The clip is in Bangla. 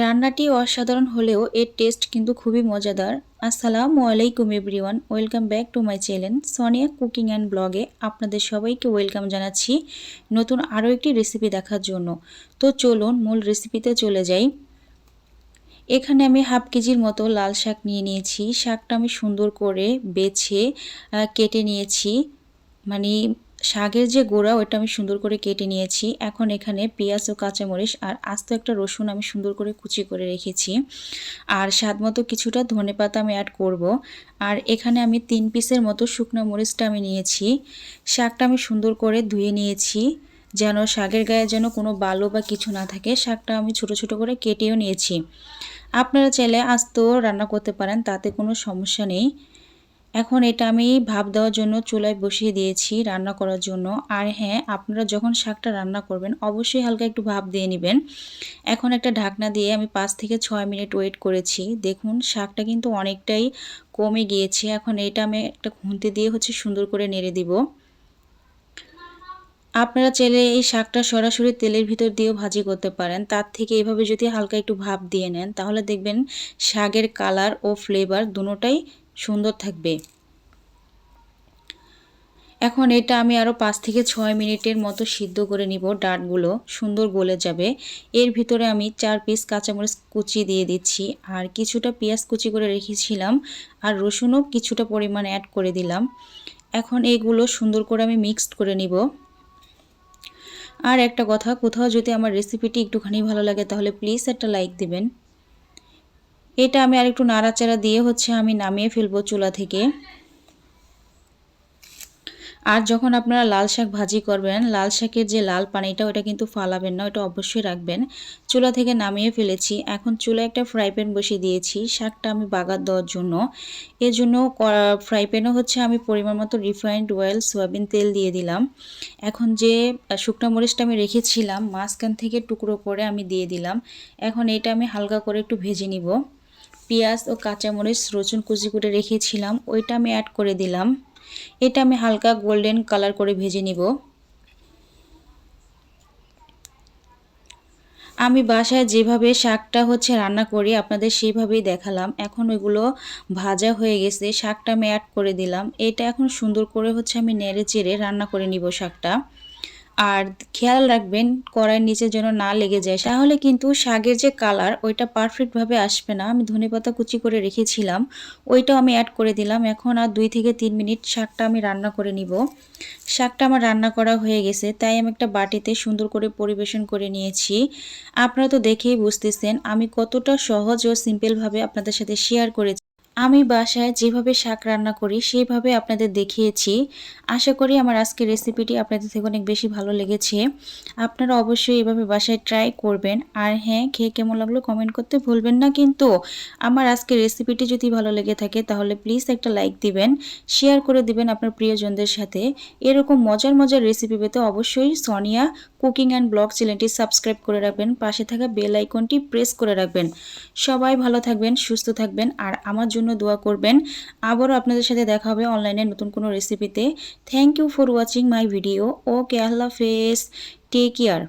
রান্নাটি অসাধারণ হলেও এর টেস্ট কিন্তু খুবই মজাদার। আসসালামু আলাইকুম, everyone. Welcome back to my channel Sonia cooking and ব্লগে আপনাদের সবাইকে ওয়েলকাম জানাচ্ছি নতুন আরও একটি রেসিপি দেখার জন্য। তো চলুন মূল রেসিপিতে চলে যাই। এখানে আমি হাফ কেজির মতো লাল শাক নিয়ে নিয়েছি। শাকটা আমি সুন্দর করে বেছে কেটে নিয়েছি। মানে শাকের যে গোড়া ওটা আমি সুন্দর করে কেটে নিয়েছি। এখন এখানে পেঁয়াজ ও কাঁচামরিচ আর আস্ত একটা রসুন আমি সুন্দর করে কুচি করে রেখেছি। আর স্বাদ মতো কিছুটা ধনে পাতা আমি অ্যাড করব। আর এখানে আমি তিন পিসের মতো শুকনো মরিচটা আমি নিয়েছি। শাকটা আমি সুন্দর করে ধুয়ে নিয়েছি, যেন শাকের গায়ে যেন কোনো বালো বা কিছু না থাকে। শাকটা আমি ছোট ছোট করে কেটেও নিয়েছি। আপনারা চাইলে আস্ত রান্না করতে পারেন, তাতে কোনো সমস্যা নেই। এখন এটা আমি ভাপ দেওয়ার জন্য চুলায় বসিয়ে দিয়েছি রান্না করার জন্য। আর হ্যাঁ আপনারা যখন শাকটা রান্না করবেন, অবশ্যই হালকা একটু ভাপ দিয়ে নেবেন। এখন একটা ঢাকনা দিয়ে আমি পাঁচ থেকে ছয় মিনিট ওয়েট করেছি। দেখুন, শাকটা কিন্তু অনেকটাই কমে গিয়েছে। এখন এটা আমি একটা খুন্তি দিয়ে হচ্ছে সুন্দর করে নেড়ে দিব। আপনারা চাইলে এই শাকটা সরাসরি তেলের ভিতর দিয়েও ভাজি করতে পারেন। তার থেকে এভাবে যদি হালকা একটু ভাপ দিয়ে নেন, তাহলে দেখবেন শাকের কালার ও ফ্লেভার দুটোটাই সুন্দর থাকবে। এখন এটা আমি আরও পাঁচ থেকে ছয় মিনিটের মতো সিদ্ধ করে নিব ডাটগুলো, সুন্দর গলে যাবে। এর ভিতরে আমি চার পিস কাঁচামরিচ কুচি দিয়ে দিচ্ছি আর কিছুটা পেঁয়াজ কুচি করে রেখেছিলাম আর রসুনও কিছুটা পরিমাণ অ্যাড করে দিলাম। এখন এগুলো সুন্দর করে আমি মিক্সড করে নিব। আর একটা কথা, কোথাও যদি আমার রেসিপিটি একটুখানি ভালো লাগে তাহলে প্লিজ একটা লাইক দিবেন। এটা আমি আর একটু নাড়াচাড়া দিয়ে হচ্ছে আমি নামিয়ে ফেলব চুলা থেকে। আর যখন আপনারা লাল শাক ভাজি করবেন, লাল শাকের যে লাল পানিটা, ওটা কিন্তু ফালাবেন না, ওটা অবশ্যই রাখবেন। চুলা থেকে নামিয়ে ফেলেছি। এখন চুলা একটা ফ্রাই প্যান বসিয়ে দিয়েছি। শাকটা আমি বাগার দেওয়ার জন্য। এর জন্য ফ্রাই প্যানও হচ্ছে আমি পরিমাণ মতো রিফাইন্ড অয়েল, সয়াবিন তেল দিয়ে দিলাম। এখন যে শুকনো মরিচটা আমি রেখেছিলাম, মাঝখান থেকে টুকরো করে আমি দিয়ে দিলাম। এখন এটা আমি হালকা করে একটু ভেজে নিব। পেঁয়াজ ও কাঁচামরিচ, রসুন কুচি করে রেখেছিলাম। ওইটা আমি অ্যাড করে দিলাম। এটা আমি হালকা গোল্ডেন কালার করে ভেজে নিব। আমি বাসায় যেভাবে শাকটা হচ্ছে রান্না করি, আপনাদের সেইভাবেই দেখালাম। এখন ওইগুলো ভাজা হয়ে গেছে, শাকটা আমি অ্যাড করে দিলাম। এটা এখন সুন্দর করে হচ্ছে আমি নেড়ে চেড়ে রান্না করে নিব শাকটা। আর খেয়াল রাখবেন কড়াইয়ের নিচে যেন না লেগে যায়। তাহলে কিন্তু শাকের যে কালার ওইটা পারফেক্টভাবে আসবে না। আমি ধনে পাতা কুচি করে রেখেছিলাম, ওইটাও আমি অ্যাড করে দিলাম। এখন আর দুই থেকে তিন মিনিট শাকটা আমি রান্না করে নিব। শাকটা আমার রান্না করা হয়ে গেছে, তাই আমি একটা বাটিতে সুন্দর করে পরিবেশন করে নিয়েছি। আপনারা তো দেখেই বুঝতেছেন, আমি কতটা সহজ ও সিম্পলভাবে আপনাদের সাথে শেয়ার করেছি। আমি বাসায় যেভাবে শাক রান্না করি সেইভাবে আপনাদের দেখিয়েছি। আশা করি আমার আজকের রেসিপিটি আপনাদের থেকে অনেক বেশি ভালো লেগেছে। আপনারা অবশ্যই এভাবে বাসায় ট্রাই করবেন। আর হ্যাঁ খেয়ে কেমন লাগল কমেন্ট করতে ভুলবেন না কিন্তু। আমার আজকের রেসিপিটি যদি ভালো লেগে থাকে, তাহলে প্লিজ একটা লাইক দিবেন শেয়ার করে দিবেন আপনার প্রিয়জনদের সাথে। এরকম মজার মজার রেসিপি পেতে অবশ্যই সোনিয়া কুকিং অ্যান্ড ব্লগ চ্যানেলটি সাবস্ক্রাইব করে রাখবেন। পাশে থাকা বেল আইকনটি প্রেস করে রাখবেন। সবাই ভালো থাকবেন, সুস্থ থাকবেন। আর আমার জন্য দোয়া করবেন। আবারও আপনাদের সাথে দেখা হবে অনলাইনে নতুন কোনো রেসিপিতে thank you for watching my video okay আল্লাহ ফেস টেক কেয়ার